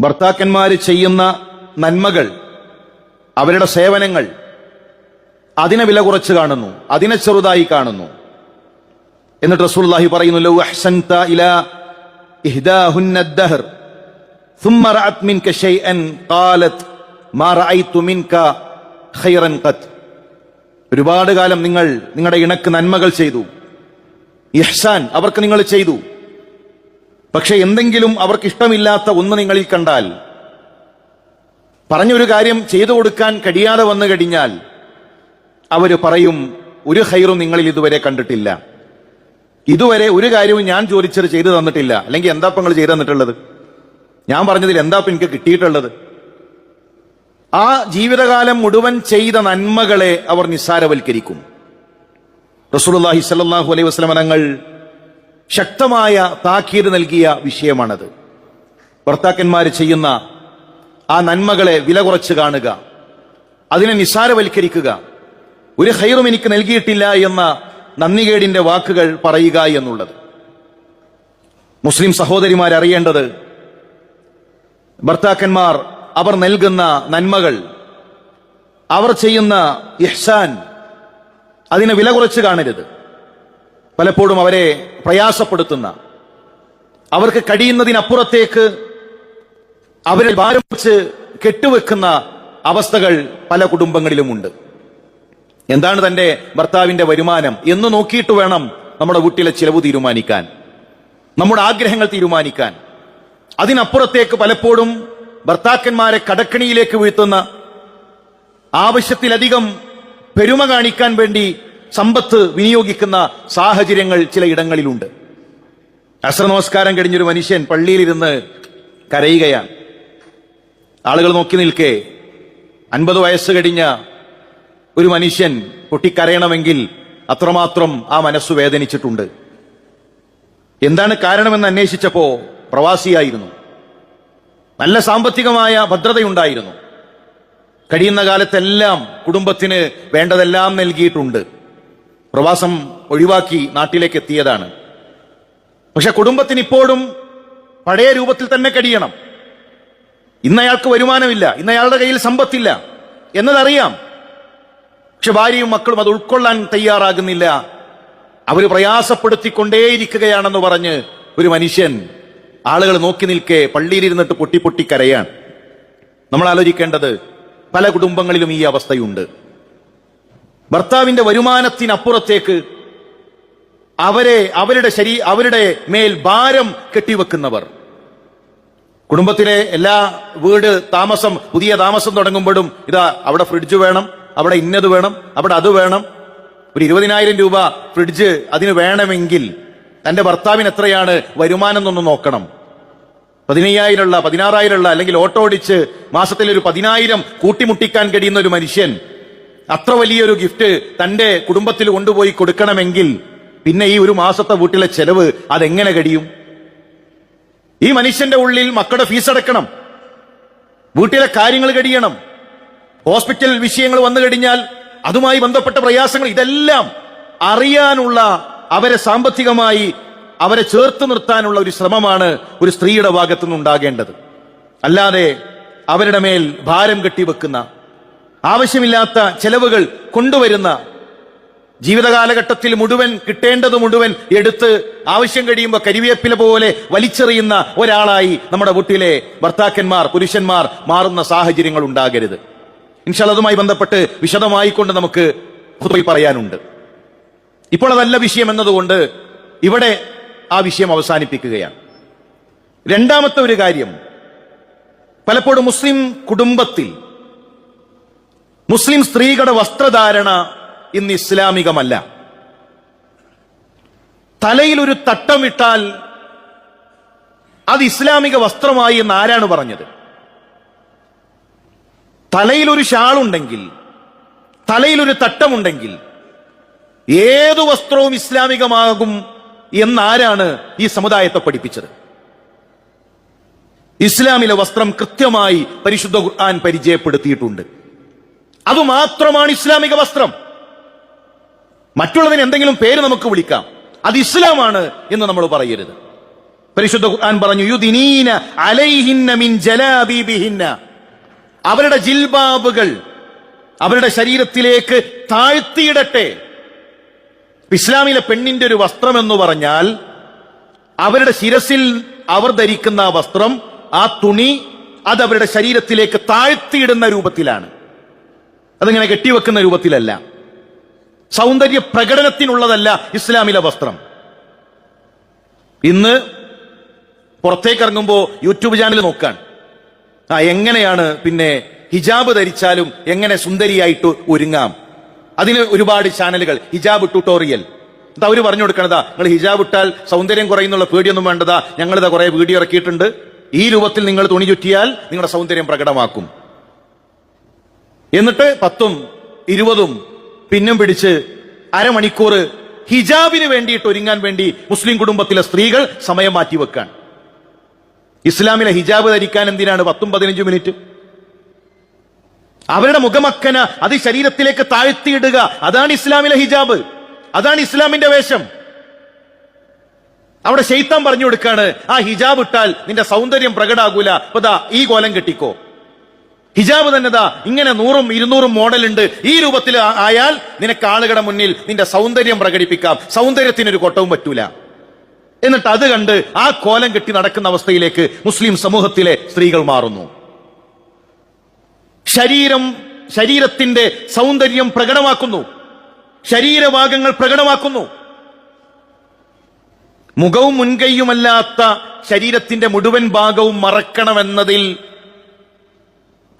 ഭർത്താക്കന്മാർ ചെയ്യുന്ന നന്മകൾ അവരുടെ സേവനങ്ങൾ അതിനെ വില കുറച്ച് കാണുന്നു അതിനെ ചെറുതായി കാണുന്നു. എന്നിട്ട് റസൂൽഹി പറയുന്നു ഒരുപാട് കാലം നിങ്ങൾ നിങ്ങളുടെ ഇണക്ക് നന്മകൾ ചെയ്തു. ഇഹ്സാൻ അവർക്ക് നിങ്ങൾ ചെയ്തു. പക്ഷെ എന്തെങ്കിലും അവർക്ക് ഇഷ്ടമില്ലാത്ത ഒന്ന് നിങ്ങളിൽ കണ്ടാൽ പറഞ്ഞൊരു കാര്യം ചെയ്തു കൊടുക്കാൻ കഴിയാതെ വന്നു കഴിഞ്ഞാൽ അവർ പറയും ഒരു ഹൈറും നിങ്ങളിൽ ഇതുവരെ കണ്ടിട്ടില്ല. ഇതുവരെ ഒരു കാര്യവും ഞാൻ ചോദിച്ചത് ചെയ്തു തന്നിട്ടില്ല. അല്ലെങ്കിൽ എന്താ നിങ്ങൾ ചെയ്തു തന്നിട്ടുള്ളത്? ഞാൻ പറഞ്ഞതിൽ എന്താ എനിക്ക് കിട്ടിയിട്ടുള്ളത്? ആ ജീവിതകാലം മുഴുവൻ ചെയ്ത നന്മകളെ അവർ നിസ്സാരവൽക്കരിക്കും. റസൂലുള്ളാഹി സ്വല്ലല്ലാഹു അലൈഹി വസല്ലം ശക്തമായ താക്കീത് നൽകിയ വിഷയമാണത്. ഭർത്താക്കന്മാർ ചെയ്യുന്ന ആ നന്മകളെ വില കുറച്ച് കാണുക അതിനെ നിസ്സാരവൽക്കരിക്കുക ഒരു ഹൈറും എനിക്ക് നൽകിയിട്ടില്ല എന്ന നന്ദികേടിന്റെ വാക്കുകൾ പറയുക എന്നുള്ളത്. മുസ്ലിം സഹോദരിമാർ അറിയേണ്ടത് ഭർത്താക്കന്മാർ അവർ നൽകുന്ന നന്മകൾ അവർ ചെയ്യുന്ന ഇഹ്സാൻ അതിനെ വില കുറച്ച് കാണരുത്. പലപ്പോഴും അവരെ പ്രയാസപ്പെടുത്തുന്ന അവർക്ക് കഴിയുന്നതിനപ്പുറത്തേക്ക് അവരെ ഭാരം വെച്ച് കെട്ടുവെക്കുന്ന അവസ്ഥകൾ പല കുടുംബങ്ങളിലുമുണ്ട്. എന്താണ് തന്റെ ഭർത്താവിന്റെ വരുമാനം എന്ന് നോക്കിയിട്ട് വേണം നമ്മുടെ വീട്ടിലെ ചിലവ് തീരുമാനിക്കാൻ നമ്മുടെ ആഗ്രഹങ്ങൾ തീരുമാനിക്കാൻ. അതിനപ്പുറത്തേക്ക് പലപ്പോഴും ഭർത്താക്കന്മാരെ കടക്കണിയിലേക്ക് വീഴ്ത്തുന്ന ആവശ്യത്തിലധികം പെരുമ കാണിക്കാൻ വേണ്ടി സമ്പത്ത് വിനിയോഗിക്കുന്ന സാഹചര്യങ്ങൾ ചിലയിടങ്ങളിലുണ്ട് അസ്ര നമസ്കാരം കഴിഞ്ഞൊരു മനുഷ്യൻ പള്ളിയിലിരുന്ന് കരയുകയാണ്. ആളുകൾ നോക്കി നിൽക്കെ. അൻപത് വയസ്സ് കഴിഞ്ഞ ഒരു മനുഷ്യൻ പൊട്ടിക്കരയണമെങ്കിൽ അത്രമാത്രം ആ മനസ്സ് വേദനിച്ചിട്ടുണ്ട്. എന്താണ് കാരണമെന്ന് അന്വേഷിച്ചപ്പോ പ്രവാസിയായിരുന്നു. നല്ല സാമ്പത്തികമായ ഭദ്രതയുണ്ടായിരുന്നു. കഴിയുന്ന കാലത്തെല്ലാം കുടുംബത്തിന് വേണ്ടതെല്ലാം നൽകിയിട്ടുണ്ട്. പ്രവാസം ഒഴിവാക്കി നാട്ടിലേക്ക് എത്തിയതാണ്. പക്ഷെ കുടുംബത്തിന് ഇപ്പോഴും പഴയ രൂപത്തിൽ തന്നെ കഴിയണം. ഇന്നയാൾക്ക് വരുമാനമില്ല ഇന്നയാളുടെ കയ്യിൽ സമ്പത്തില്ല എന്നതറിയാം. പക്ഷെ ഭാര്യയും മക്കളും അത് ഉൾക്കൊള്ളാൻ തയ്യാറാകുന്നില്ല. അവർ പ്രയാസപ്പെടുത്തിക്കൊണ്ടേയിരിക്കുകയാണെന്ന് പറഞ്ഞ് ഒരു മനുഷ്യൻ ആളുകൾ നോക്കി നിൽക്കെ പള്ളിയിലിരുന്നിട്ട് പൊട്ടി പൊട്ടി കരയാണ് നമ്മൾ ആലോചിക്കേണ്ടത് പല കുടുംബങ്ങളിലും ഈ അവസ്ഥയുണ്ട്. ഭർത്താവിന്റെ വരുമാനത്തിനപ്പുറത്തേക്ക് അവരെ അവരുടെ ശരീ അവരുടെ മേൽ ഭാരം കെട്ടിവെക്കുന്നവർ. കുടുംബത്തിലെ എല്ലാ വീട് താമസം പുതിയ താമസം തുടങ്ങുമ്പോഴും ഇതാ അവിടെ ഫ്രിഡ്ജ് വേണം അവിടെ ഇന്നത് വേണം അവിടെ അത് വേണം. ഒരു ഇരുപതിനായിരം രൂപ ഫ്രിഡ്ജ് അതിന് വേണമെങ്കിൽ തന്റെ ഭർത്താവിന് എത്രയാണ് വരുമാനം എന്നൊന്ന് നോക്കണം. പതിനയ്യായിരമുള്ള പതിനാറായിരമുള്ള അല്ലെങ്കിൽ ഓട്ടോ ഓടിച്ച് മാസത്തിൽ ഒരു പതിനായിരം കൂട്ടിമുട്ടിക്കാൻ കഴിയുന്ന ഒരു മനുഷ്യൻ അത്ര വലിയൊരു ഗിഫ്റ്റ് തന്റെ കുടുംബത്തിൽ കൊണ്ടുപോയി കൊടുക്കണമെങ്കിൽ പിന്നെ ഈ ഒരു മാസത്തെ വീട്ടിലെ ചെലവ് അതെങ്ങനെ കഴിയും? ഈ മനുഷ്യന്റെ ഉള്ളിൽ മക്കളുടെ ഫീസ് അടക്കണം. വീട്ടിലെ കാര്യങ്ങൾ കഴിയണം. ഹോസ്പിറ്റൽ വിഷയങ്ങൾ വന്നു കഴിഞ്ഞാൽ അതുമായി ബന്ധപ്പെട്ട പ്രയാസങ്ങൾ ഇതെല്ലാം അറിയാനുള്ള അവരെ സാമ്പത്തികമായി അവരെ ചേർത്ത് നിർത്താനുള്ള ഒരു ശ്രമമാണ് ഒരു സ്ത്രീയുടെ ഭാഗത്തു നിന്നുണ്ടാകേണ്ടത് അല്ലാതെ അവരുടെ മേൽ ഭാരം കെട്ടിവെക്കുന്ന ആവശ്യമില്ലാത്ത ചെലവുകൾ കൊണ്ടുവരുന്ന ജീവിതകാലഘട്ടത്തിൽ മുഴുവൻ കിട്ടേണ്ടത് മുഴുവൻ എടുത്ത് ആവശ്യം കഴിയുമ്പോൾ കരിവേപ്പില പോലെ വലിച്ചെറിയുന്ന ഒരാളായി നമ്മുടെ വീട്ടിലെ ഭർത്താക്കന്മാർ പുരുഷന്മാർ മാറുന്ന സാഹചര്യങ്ങൾ ഉണ്ടാകരുത്. ഇൻഷാൽ അതുമായി ബന്ധപ്പെട്ട് വിശദമായി കൊണ്ട് നമുക്ക് ഖുത്ബയിൽ പറയാനുണ്ട്. ഇപ്പോൾ അതല്ല വിഷയം എന്നതുകൊണ്ട് ഇവിടെ ആ വിഷയം അവസാനിപ്പിക്കുകയാണ്. രണ്ടാമത്തെ ഒരു കാര്യം. പലപ്പോഴും മുസ്ലിം കുടുംബത്തിൽ മുസ്ലിം സ്ത്രീകളുടെ വസ്ത്രധാരണ ഇന്ന് ഇസ്ലാമികമല്ല. തലയിൽ ഒരു തട്ടമിട്ടാൽ അത് ഇസ്ലാമിക വസ്ത്രമായി എന്ന് ആരാണ് പറഞ്ഞത്? തലയിൽ ഒരു ഷാളുണ്ടെങ്കിൽ തലയിൽ ഒരു തട്ടമുണ്ടെങ്കിൽ ഏതു വസ്ത്രവും ഇസ്ലാമികമാകും എന്നാരാണ് ഈ സമുദായത്തെ പഠിപ്പിച്ചത്? ഇസ്ലാമിലെ വസ്ത്രം കൃത്യമായി പരിശുദ്ധ ഖുർആൻ പരിചയപ്പെടുത്തിയിട്ടുണ്ട്. അതുമാത്രമാണ് ഇസ്ലാമിക വസ്ത്രം. മറ്റുള്ളതിന് എന്തെങ്കിലും പേര് നമുക്ക് വിളിക്കാം. അത് ഇസ്ലാമാണ് എന്ന് നമ്മൾ പറയരുത്. പരിശുദ്ധ ഖുർആൻ പറഞ്ഞു യുദിനീന അലൈഹിന്ന മിൻ ജലാബീബിഹിന്ന. അവരുടെ ജിൽബാബുകൾ അവരുടെ ശരീരത്തിലേക്ക് താഴ്ത്തിയിടട്ടെ. ഇസ്ലാമിലെ പെണ്ണിന്റെ ഒരു വസ്ത്രം എന്ന് പറഞ്ഞാൽ അവരുടെ ശിരസിൽ അവർ ധരിക്കുന്ന വസ്ത്രം ആ തുണി അത് അവരുടെ ശരീരത്തിലേക്ക് താഴ്ത്തിയിടുന്ന രൂപത്തിലാണ്. അതിങ്ങനെ കെട്ടിവെക്കുന്ന രൂപത്തിലല്ല. സൗന്ദര്യ പ്രകടനത്തിനുള്ളതല്ല ഇസ്ലാമിലെ വസ്ത്രം. ഇന്ന് പുറത്തേക്ക് ഇറങ്ങുമ്പോൾ യൂട്യൂബ് ചാനൽ നോക്കാൻ ആ എങ്ങനെയാണ് പിന്നെ ഹിജാബ് ധരിച്ചാലും എങ്ങനെ സുന്ദരിയായിട്ട് ഒരുങ്ങാം? അതിന് ഒരുപാട് ചാനലുകൾ. ഹിജാബ് ട്യൂട്ടോറിയൽ. എന്താ അവർ പറഞ്ഞു കൊടുക്കണതാ നിങ്ങൾ ഹിജാബ് ഇട്ടാൽ സൗന്ദര്യം കുറയുന്നുള്ള പേടിയൊന്നും വേണ്ടതാ. ഞങ്ങളിതാ കുറെ വീഡിയോ ഇറക്കിയിട്ടുണ്ട്. ഈ രൂപത്തിൽ നിങ്ങൾ തുണി ചുറ്റിയാൽ നിങ്ങളുടെ സൗന്ദര്യം പ്രകടമാക്കും. എന്നിട്ട് പത്തും ഇരുപതും പിന്നും പിടിച്ച് അരമണിക്കൂർ ഹിജാബിന് വേണ്ടിയിട്ട് ഒരുങ്ങാൻ വേണ്ടി മുസ്ലിം കുടുംബത്തിലെ സ്ത്രീകൾ സമയം മാറ്റി വെക്കാൻ ഇസ്ലാമിലെ ഹിജാബ് ധരിക്കാൻ എന്തിനാണ് പത്തും പതിനഞ്ചും മിനിറ്റ്? അവരുടെ മുഖമക്കന അത് ശരീരത്തിലേക്ക് താഴ്ത്തിയിടുക. അതാണ് ഇസ്ലാമിലെ ഹിജാബ്. അതാണ് ഇസ്ലാമിന്റെ വേഷം. അവിടെ ശൈത്താൻ പറഞ്ഞു കൊടുക്കാണ് ആ ഹിജാബ് ഇട്ടാൽ നിന്റെ സൗന്ദര്യം പ്രകടാകൂല. അപ്പൊ ഈ കോലം കെട്ടിക്കോ. ഹിജാബ് തന്നെതാ. ഇങ്ങനെ നൂറും ഇരുന്നൂറും മോഡലുണ്ട്. ഈ രൂപത്തിൽ ആയാൽ നിനക്ക് ആളുകളുടെ മുന്നിൽ നിന്റെ സൗന്ദര്യം പ്രകടിപ്പിക്കാം. സൗന്ദര്യത്തിനൊരു കൊട്ടവും പറ്റൂല. എന്നിട്ട് അത് കണ്ട് ആ കോലം കെട്ടി നടക്കുന്ന അവസ്ഥയിലേക്ക് മുസ്ലിം സമൂഹത്തിലെ സ്ത്രീകൾ മാറുന്നു. ശരീരം ശരീരത്തിന്റെ സൗന്ദര്യം പ്രകടമാക്കുന്നു. ശരീരഭാഗങ്ങൾ പ്രകടമാക്കുന്നു. മുഖവും മുൻകൈയുമല്ലാത്ത ശരീരത്തിന്റെ മുഴുവൻ ഭാഗവും മറക്കണമെന്നതിൽ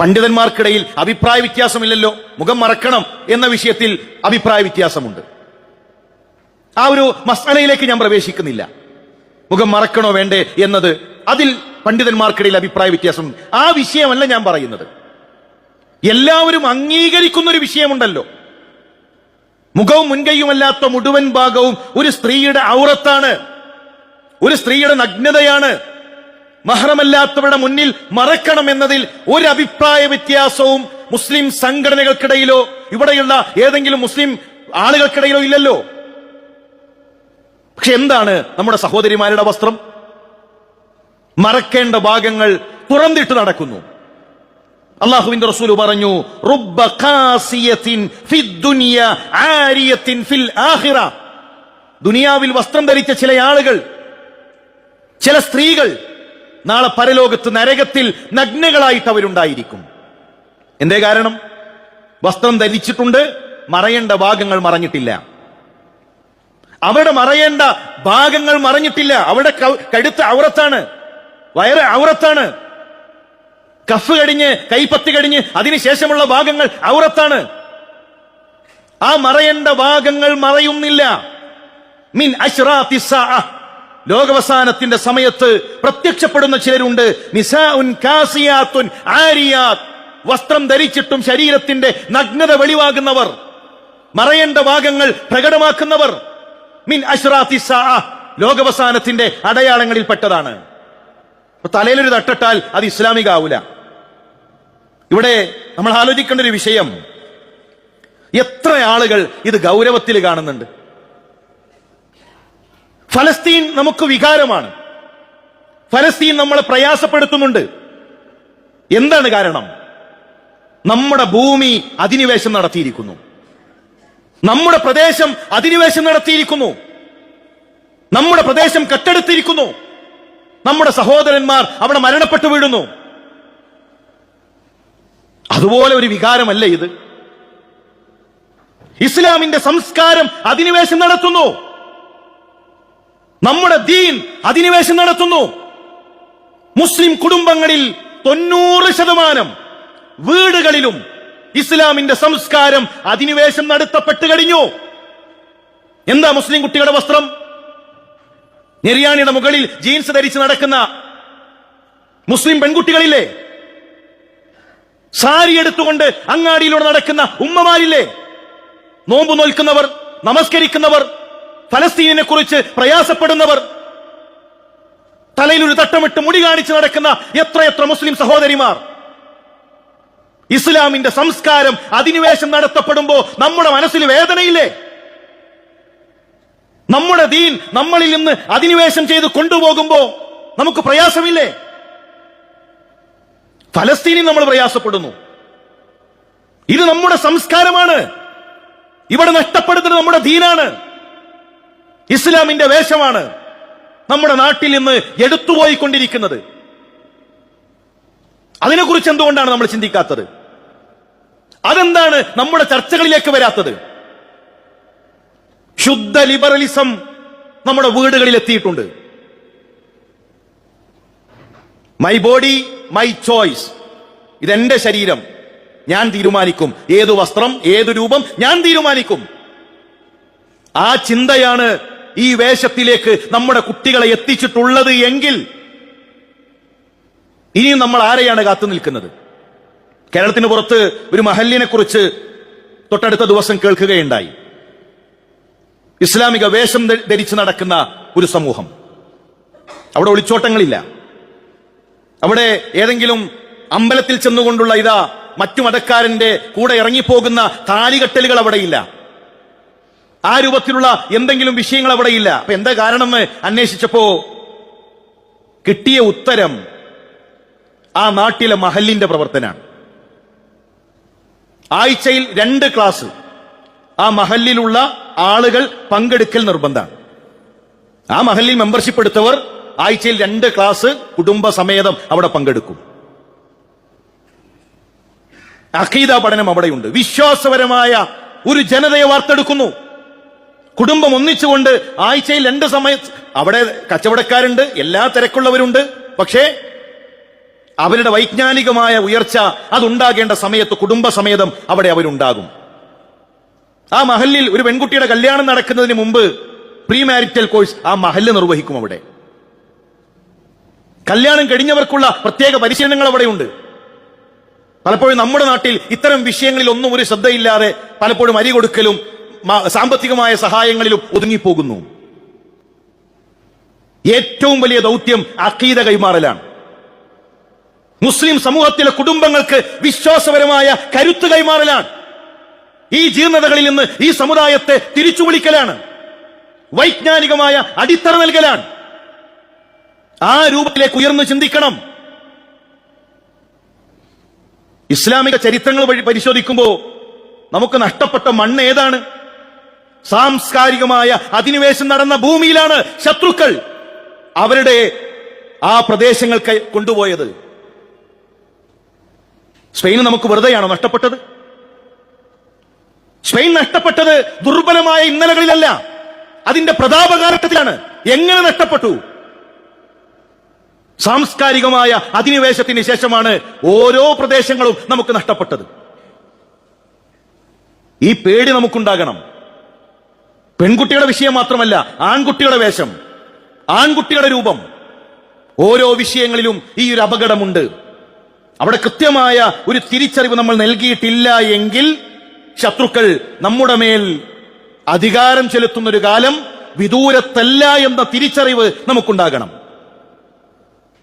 പണ്ഡിതന്മാർക്കിടയിൽ അഭിപ്രായ വ്യത്യാസമില്ലല്ലോ. മുഖം മറക്കണം എന്ന വിഷയത്തിൽ അഭിപ്രായ വ്യത്യാസമുണ്ട്. ആ ഒരു മസാലയിലേക്ക് ഞാൻ പ്രവേശിക്കുന്നില്ല. മുഖം മറക്കണോ വേണ്ടേ എന്നത് അതിൽ പണ്ഡിതന്മാർക്കിടയിൽ അഭിപ്രായ വ്യത്യാസം. ആ വിഷയമല്ല ഞാൻ പറയുന്നത്. എല്ലാവരും അംഗീകരിക്കുന്ന ഒരു വിഷയമുണ്ടല്ലോ. മുഖവും മുൻകൈയുമല്ലാത്ത മുഴുവൻ ഭാഗവും ഒരു സ്ത്രീയുടെ ഔറത്താണ്. ഒരു സ്ത്രീയുടെ നഗ്നതയാണ്. മഹറമല്ലാത്തവരുടെ മുന്നിൽ മറക്കണം എന്നതിൽ ഒരു അഭിപ്രായ വ്യത്യാസവും മുസ്ലിം സംഘടനകൾക്കിടയിലോ ഇവിടെയുള്ള ഏതെങ്കിലും മുസ്ലിം ആളുകൾക്കിടയിലോ ഇല്ലല്ലോ. പക്ഷെ എന്താണ് നമ്മുടെ സഹോദരിമാരുടെ വസ്ത്രം? മറക്കേണ്ട ഭാഗങ്ങൾ തുറന്നിട്ട് നടക്കുന്നു. അള്ളാഹുവിന്റെ റസൂൽ പറഞ്ഞു റുബ്ബ ആരിയത്തിൻ ഫിൽ ആഹിറ ദുനിയാവിൽ വസ്ത്രം ധരിച്ച ചില ആളുകൾ ചില സ്ത്രീകൾ നാളെ പരലോകത്ത് നരകത്തിൽ നഗ്നകളായിട്ട് അവരുണ്ടായിരിക്കും. എന്തേ കാരണം? വസ്ത്രം ധരിച്ചിട്ടുണ്ട് മറയേണ്ട ഭാഗങ്ങൾ മറഞ്ഞിട്ടില്ല. അവിടെ മറയേണ്ട ഭാഗങ്ങൾ മറഞ്ഞിട്ടില്ല. അവിടെ കടുത്ത ഔറത്താണ്. വയറ് ഔറത്താണ്. കഫ് കടിഞ്ഞ് കൈപ്പത്തി കഴിഞ്ഞ് അതിനുശേഷമുള്ള ഭാഗങ്ങൾ ഔറത്താണ്. ആ മറയേണ്ട ഭാഗങ്ങൾ മറയുന്നില്ല. മിൻ സാഅ. ലോകവസാനത്തിന്റെ സമയത്ത് പ്രത്യക്ഷപ്പെടുന്ന ചിലരുണ്ട്. നിസാഉൻ വസ്ത്രം ധരിച്ചിട്ടും ശരീരത്തിന്റെ നഗ്നത വെളിവാകുന്നവർ. മറയേണ്ട ഭാഗങ്ങൾ പ്രകടമാക്കുന്നവർ. മിൻ അഷ്റാത്തി ലോകവസാനത്തിന്റെ അടയാളങ്ങളിൽപ്പെട്ടതാണ് പെട്ടതാണ്. തലയിലൊരു തട്ടിട്ടാൽ അത് ഇസ്ലാമിക ആവൂല ഇവിടെ നമ്മൾ ആലോചിക്കേണ്ട ഒരു വിഷയം. എത്ര ആളുകൾ ഇത് ഗൗരവത്തിൽ കാണുന്നുണ്ട്. ഫലസ്തീൻ നമുക്ക് വികാരമാണ്. ഫലസ്തീൻ നമ്മളെ പ്രയാസപ്പെടുത്തുന്നുണ്ട്. എന്താണ് കാരണം? നമ്മുടെ ഭൂമി അധിനിവേശം നടത്തിയിരിക്കുന്നു. നമ്മുടെ പ്രദേശം അധിനിവേശം നടത്തിയിരിക്കുന്നു. നമ്മുടെ പ്രദേശം കെട്ടെടുത്തിരിക്കുന്നു. നമ്മുടെ സഹോദരന്മാർ അവിടെ മരണപ്പെട്ടു വീഴുന്നു. അതുപോലെ ഒരു വികാരമല്ല ഇത്? ഇസ്ലാമിന്റെ സംസ്കാരം അധിനിവേശം നടത്തുന്നു. നമ്മുടെ ദീൻ അധിനിവേശം നടത്തുന്നു. മുസ്ലിം കുടുംബങ്ങളിൽ തൊണ്ണൂറ് ശതമാനം വീടുകളിലും ഇസ്ലാമിന്റെ സംസ്കാരം അധിനിവേശം നടത്തപ്പെട്ട് കഴിഞ്ഞു. എന്താ മുസ്ലിം കുട്ടികളുടെ വസ്ത്രം? നെരിയാണിയുടെ മുകളിൽ ജീൻസ് ധരിച്ച് നടക്കുന്ന മുസ്ലിം പെൺകുട്ടികളില്ലേ? സാരി എടുത്തുകൊണ്ട് അങ്ങാടിയിലൂടെ നടക്കുന്ന ഉമ്മമാരില്ലേ? നോമ്പ് നോൽക്കുന്നവർ നമസ്കരിക്കുന്നവർ ഫലസ്തീനിനെ കുറിച്ച് പ്രയാസപ്പെടുന്നവർ തലയിൽ ഒരു തട്ടമിട്ട് മുടി കാണിച്ച് നടക്കുന്ന എത്രയെത്ര മുസ്ലിം സഹോദരിമാർ. ഇസ്ലാമിന്റെ സംസ്കാരം അധിനിവേശം നടത്തപ്പെടുമ്പോ നമ്മുടെ മനസ്സിൽ വേദനയില്ലേ? നമ്മുടെ ദീൻ നമ്മളിൽ നിന്ന് അധിനിവേശം ചെയ്ത് കൊണ്ടുപോകുമ്പോ നമുക്ക് പ്രയാസമില്ലേ? ഫലസ്തീനിൽ നമ്മൾ പ്രയാസപ്പെടുന്നു. ഇത് നമ്മുടെ സംസ്കാരമാണ്. ഇവിടെ നഷ്ടപ്പെടുന്നത് നമ്മുടെ ദീനാണ്. ഇസ്ലാമിന്റെ വേഷമാണ് നമ്മുടെ നാട്ടിൽ നിന്ന് എടുത്തുപോയിക്കൊണ്ടിരിക്കുന്നത്. അതിനെക്കുറിച്ച് എന്തുകൊണ്ടാണ് നമ്മൾ ചിന്തിക്കാത്തത്? അതെന്താണ് നമ്മുടെ ചർച്ചകളിലേക്ക് വരാത്തത്? ശുദ്ധ ലിബറലിസം നമ്മുടെ വീടുകളിൽ എത്തിയിട്ടുണ്ട്. മൈ ബോഡി മൈ ചോയ്സ് ഇതെന്റെ ശരീരം. ഞാൻ തീരുമാനിക്കും. ഏതു വസ്ത്രം ഏതു രൂപം ഞാൻ തീരുമാനിക്കും. ആ ചിന്തയാണ് ഈ വേഷത്തിലേക്ക് നമ്മുടെ കുട്ടികളെ എത്തിച്ചിട്ടുള്ളത് എങ്കിൽ ഇനിയും നമ്മൾ ആരെയാണ് കാത്തു നിൽക്കുന്നത്? കേരളത്തിന് പുറത്ത് ഒരു മഹല്ലിനെ കുറിച്ച് തൊട്ടടുത്ത ദിവസം കേൾക്കുകയുണ്ടായി. ഇസ്ലാമിക വേഷം ധരിച്ച് നടക്കുന്ന ഒരു സമൂഹം. അവിടെ ഒളിച്ചോട്ടങ്ങളില്ല. അവിടെ ഏതെങ്കിലും അമ്പലത്തിൽ ചെന്നുകൊണ്ടുള്ള ഇതാ മറ്റു മതക്കാരന്റെ കൂടെ ഇറങ്ങിപ്പോകുന്ന താലികെട്ടലുകൾ അവിടെയില്ല. ആ രൂപത്തിലുള്ള എന്തെങ്കിലും വിഷയങ്ങൾ അവിടെയില്ല അപ്പൊ എന്താ കാരണമെന്ന് അന്വേഷിച്ചപ്പോ കിട്ടിയ ഉത്തരം ആ നാട്ടിലെ മഹല്ലിന്റെ പ്രവർത്തനാണ് ആഴ്ചയിൽ രണ്ട് ക്ലാസ് ആ മഹല്ലിലുള്ള ആളുകൾ പങ്കെടുക്കൽ നിർബന്ധമാണ്. ആ മഹലിൽ മെമ്പർഷിപ്പ് എടുത്തവർ ആഴ്ചയിൽ രണ്ട് ക്ലാസ് കുടുംബസമേതം അവിടെ പങ്കെടുക്കും. അഖീദ പഠനം അവിടെയുണ്ട്. വിശ്വാസപരമായ ഒരു ജനതയെ വാർത്തെടുക്കുന്നു. കുടുംബം ഒന്നിച്ചുകൊണ്ട് ആഴ്ചയിൽ രണ്ട് സമയത്ത് അവിടെ കച്ചവടക്കാരുണ്ട് എല്ലാ തിരക്കുള്ളവരുണ്ട്. പക്ഷേ അവരുടെ വൈജ്ഞാനികമായ ഉയർച്ച അതുണ്ടാകേണ്ട സമയത്ത് കുടുംബസമേതം അവിടെ അവരുണ്ടാകും. ആ മഹലിൽ ഒരു പെൺകുട്ടിയുടെ കല്യാണം നടക്കുന്നതിന് മുമ്പ് പ്രീ മാരിറ്റൽ കോഴ്സ് ആ മഹൽ നിർവഹിക്കും അവിടെ. കല്യാണം കഴിഞ്ഞവർക്കുള്ള പ്രത്യേക പരിശീലനങ്ങൾ അവിടെയുണ്ട് പലപ്പോഴും നമ്മുടെ നാട്ടിൽ ഇത്തരം വിഷയങ്ങളിൽ ഒന്നും ഒരു ശ്രദ്ധയില്ലാതെ പലപ്പോഴും അരി കൊടുക്കലും സാമ്പത്തികമായ സഹായങ്ങളിലും ഒതുങ്ങിപ്പോകുന്നു. ഏറ്റവും വലിയ ദൗത്യം അക്കീത കൈമാറലാണ്. മുസ്ലിം സമൂഹത്തിലെ കുടുംബങ്ങൾക്ക് വിശ്വാസപരമായ കരുത്ത് കൈമാറലാണ്. ഈ ജീർണതകളിൽ നിന്ന് ഈ സമുദായത്തെ തിരിച്ചു വിളിക്കലാണ്. വൈജ്ഞാനികമായ അടിത്തറ നൽകലാണ്. ആ രൂപത്തിലേക്ക് ഉയർന്നു ചിന്തിക്കണം. ഇസ്ലാമിക ചരിത്രങ്ങൾ വഴി പരിശോധിക്കുമ്പോൾ നമുക്ക് നഷ്ടപ്പെട്ട മണ്ണ് ഏതാണ്? സാംസ്കാരികമായ അധിനിവേശം നടന്ന ഭൂമിയിലാണ് ശത്രുക്കൾ അവരുടെ ആ പ്രദേശങ്ങൾ കൊണ്ടുപോയത്. സ്പെയിൻ നമുക്ക് വെറുതെയാണോ നഷ്ടപ്പെട്ടത്? സ്പെയിൻ നഷ്ടപ്പെട്ടത് ദുർബലമായ ഇന്നലകളിലല്ല. അതിന്റെ പ്രതാപകാലത്തിലാണ് എങ്ങനെ നഷ്ടപ്പെട്ടു? സാംസ്കാരികമായ അധിനിവേശത്തിന് ശേഷമാണ് ഓരോ പ്രദേശങ്ങളും നമുക്ക് നഷ്ടപ്പെട്ടത്. ഈ പേടി നമുക്കുണ്ടാകണം. പെൺകുട്ടിയുടെ വിഷയം മാത്രമല്ല ആൺകുട്ടിയുടെ വേഷം ആൺകുട്ടിയുടെ രൂപം. ഓരോ വിഷയങ്ങളിലും ഈ ഒരു അപകടമുണ്ട്. അവിടെ കൃത്യമായ ഒരു തിരിച്ചറിവ് നമ്മൾ നൽകിയിട്ടില്ല എങ്കിൽ ശത്രുക്കൾ നമ്മുടെ മേൽ അധികാരം ചെലുത്തുന്ന ഒരു കാലം വിദൂരത്തല്ല എന്ന തിരിച്ചറിവ് നമുക്കുണ്ടാകണം.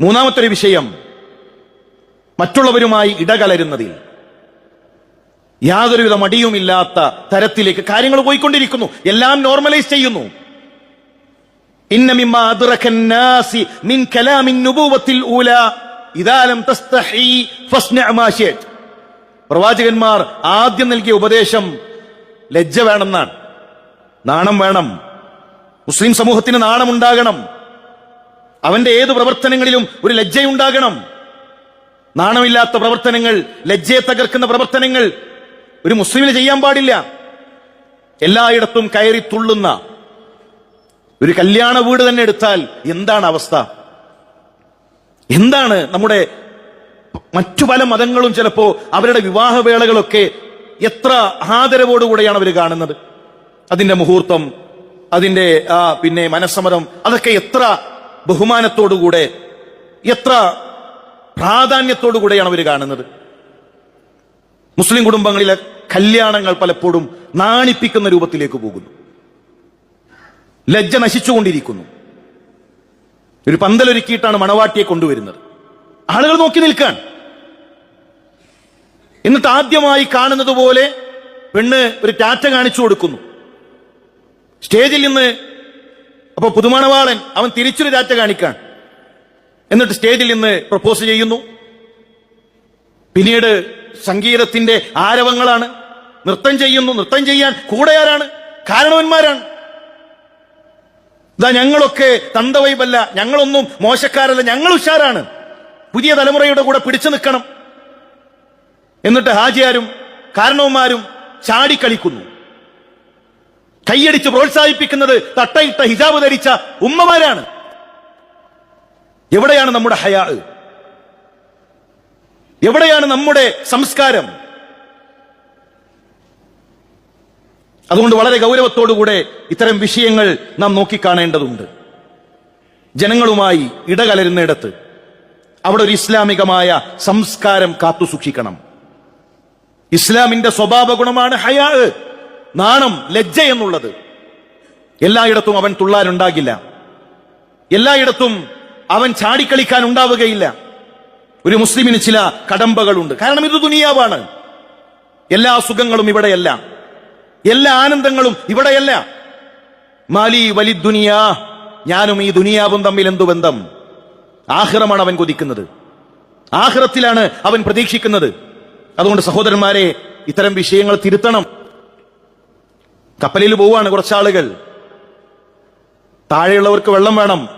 മൂന്നാമത്തെ ഒരു വിഷയം മറ്റുള്ളവരുമായി ഇടകലരുന്നതിൽ. യാതൊരുവിധ മടിയുമില്ലാത്ത തരത്തിലേക്ക് കാര്യങ്ങൾ പോയിക്കൊണ്ടിരിക്കുന്നു. എല്ലാം നോർമലൈസ് ചെയ്യുന്നു. പ്രവാചകന്മാർ ആദ്യം നൽകിയ ഉപദേശം ലജ്ജ വേണമെന്നാണ്. നാണം വേണം. മുസ്ലിം സമൂഹത്തിന് നാണമുണ്ടാകണം. അവന്റെ ഏത് പ്രവർത്തനങ്ങളിലും ഒരു ലജ്ജയുണ്ടാകണം. നാണമില്ലാത്ത പ്രവർത്തനങ്ങൾ ലജ്ജയെ തകർക്കുന്ന പ്രവർത്തനങ്ങൾ ഒരു മുസ്ലിമിന് ചെയ്യാൻ പാടില്ല. എല്ലായിടത്തും കയറി തുള്ളുന്ന ഒരു കല്യാണ വീട് തന്നെ എടുത്താൽ എന്താണ് അവസ്ഥ? എന്താണ് നമ്മുടെ മറ്റു പല മതങ്ങളും ചിലപ്പോ അവരുടെ വിവാഹവേളകളൊക്കെ എത്ര ആദരവോടുകൂടെയാണ് അവർ കാണുന്നത്? അതിന്റെ മുഹൂർത്തം അതിന്റെ ആ പിന്നെ മനസ്സമ്മതം അതൊക്കെ എത്ര ബഹുമാനത്തോടുകൂടെ എത്ര പ്രാധാന്യത്തോടുകൂടെയാണ് അവർ കാണുന്നത്? മുസ്ലിം കുടുംബങ്ങളിലെ കല്യാണങ്ങൾ പലപ്പോഴും നാണിപ്പിക്കുന്ന രൂപത്തിലേക്ക് പോകുന്നു. ലജ്ജ നശിച്ചുകൊണ്ടിരിക്കുന്നു. ഒരു പന്തലൊരുക്കിയിട്ടാണ് മണവാട്ടിയെ കൊണ്ടുവരുന്നത്. ആളുകൾ നോക്കി നിൽക്കാൻ. എന്നിട്ട് ആദ്യമായി കാണുന്നത് പോലെ പെണ്ണ് ഒരു ടാറ്റ കാണിച്ചു കൊടുക്കുന്നു. സ്റ്റേജിൽ നിന്ന് അപ്പൊ പുതുമണവാളൻ അവൻ തിരിച്ചൊരു ടാറ്റ കാണിക്കാൻ. എന്നിട്ട് സ്റ്റേജിൽ നിന്ന് പ്രപ്പോസ് ചെയ്യുന്നു. പിന്നീട് സംഗീതത്തിന്റെ ആരവങ്ങളാണ്. നൃത്തം ചെയ്യുന്നു നൃത്തം ചെയ്യാൻ കൂടെ ആരാണ് കാരണവന്മാരാണ്. ഇതാ ഞങ്ങളൊക്കെ തന്തവൈബല്ല ഞങ്ങളൊന്നും മോശക്കാരല്ല ഞങ്ങൾ ഉഷാറാണ് പുതിയ തലമുറയുടെ കൂടെ പിടിച്ചു നിൽക്കണം. എന്നിട്ട് ഹാജിയാരും കാരണവന്മാരും ചാടിക്കളിക്കുന്നു കൈയടിച്ച് പ്രോത്സാഹിപ്പിക്കുന്നത് തട്ടയിട്ട ഹിജാബ് ധരിച്ച ഉമ്മമാരാണ്. എവിടെയാണ് നമ്മുടെ ഹയാ? എവിടെയാണ് നമ്മുടെ സംസ്കാരം? അതുകൊണ്ട് വളരെ ഗൗരവത്തോടുകൂടെ ഇത്തരം വിഷയങ്ങൾ നാം നോക്കിക്കാണേണ്ടതുണ്ട്. ജനങ്ങളുമായി ഇടകലരുന്നിടത്ത് അവിടെ ഒരു ഇസ്ലാമികമായ സംസ്കാരം കാത്തു സൂക്ഷിക്കണം. ഇസ്ലാമിന്റെ സ്വഭാവ ഗുണമാണ് ഹയാ നാണം ലജ്ജ എന്നുള്ളത്. എല്ലായിടത്തും അവൻ തുള്ളാനുണ്ടാകില്ല. എല്ലായിടത്തും അവൻ ചാടിക്കളിക്കാൻ ഉണ്ടാവുകയില്ല ഒരു മുസ്ലിമിന് ചില കടമ്പകളുണ്ട്. കാരണം ഇത് ദുനിയാവാണ്. എല്ലാ സുഖങ്ങളും ഇവിടെയല്ല. എല്ലാ ആനന്ദങ്ങളും ഇവിടെയല്ല. മാലി വലി ദുനിയാ ഞാനും ഈ ദുനിയാവും തമ്മിൽ എന്തു ബന്ധം? ആഹ്റമാണ് അവൻ കൊതിക്കുന്നത്. ആഹ്റത്തിലാണ് അവൻ പ്രതീക്ഷിക്കുന്നത്. അതുകൊണ്ട് സഹോദരന്മാരെ ഇത്തരം വിഷയങ്ങൾ തിരുത്തണം. കപ്പലിൽ പോവാണ് കുറച്ചാളുകൾ. താഴെയുള്ളവർക്ക് വെള്ളം വേണം.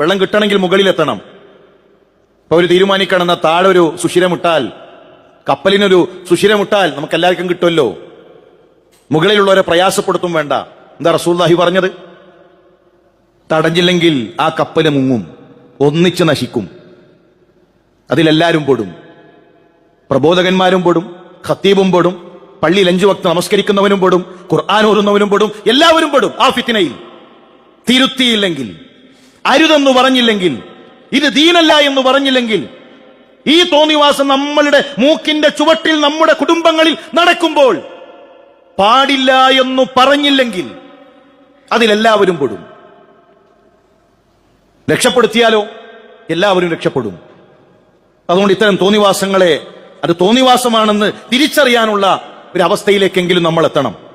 വെള്ളം കിട്ടണമെങ്കിൽ മുകളിലെത്തണം. അപ്പൊ ഒരു തീരുമാനിക്കണം എന്നാ താഴെ ഒരു സുഷിരമിട്ടാൽ കപ്പലിനൊരു സുഷിരമിട്ടാൽ നമുക്ക് എല്ലാവർക്കും കിട്ടുമല്ലോ. മുകളിലുള്ളവരെ പ്രയാസപ്പെടുത്തും വേണ്ട. എന്താ റസൂല്ലാഹി പറഞ്ഞത്? തടഞ്ഞില്ലെങ്കിൽ ആ കപ്പൽ മുങ്ങും ഒന്നിച്ച് നശിക്കും. അതിലെല്ലാവരും പെടും. പ്രബോധകന്മാരും പെടും ഖത്തീബും പെടും പള്ളിയിൽ അഞ്ചു വക്ത് നമസ്കരിക്കുന്നവനും പെടും ഖുർആൻ ഓരുന്നവനും പെടും എല്ലാവരും പെടും. ആ ഫിത്തിനയിൽ. തിരുത്തിയില്ലെങ്കിൽ അരുതെന്ന് പറഞ്ഞില്ലെങ്കിൽ ഇത് ദീനല്ല എന്ന് പറഞ്ഞില്ലെങ്കിൽ ഈ തോന്നിവാസം നമ്മളുടെ മൂക്കിന്റെ ചുവട്ടിൽ നമ്മുടെ കുടുംബങ്ങളിൽ നടക്കുമ്പോൾ പാടില്ല എന്ന് പറഞ്ഞില്ലെങ്കിൽ അതിലെല്ലാവരും പെടും. രക്ഷപ്പെടുത്തിയാലോ? എല്ലാവരും രക്ഷപ്പെടും. അതുകൊണ്ട് ഇത്തരം തോന്നിവാസങ്ങളെ അത് തോന്നിവാസമാണെന്ന് തിരിച്ചറിയാനുള്ള ഒരു അവസ്ഥയിലേക്കെങ്കിലും നമ്മൾ എത്തണം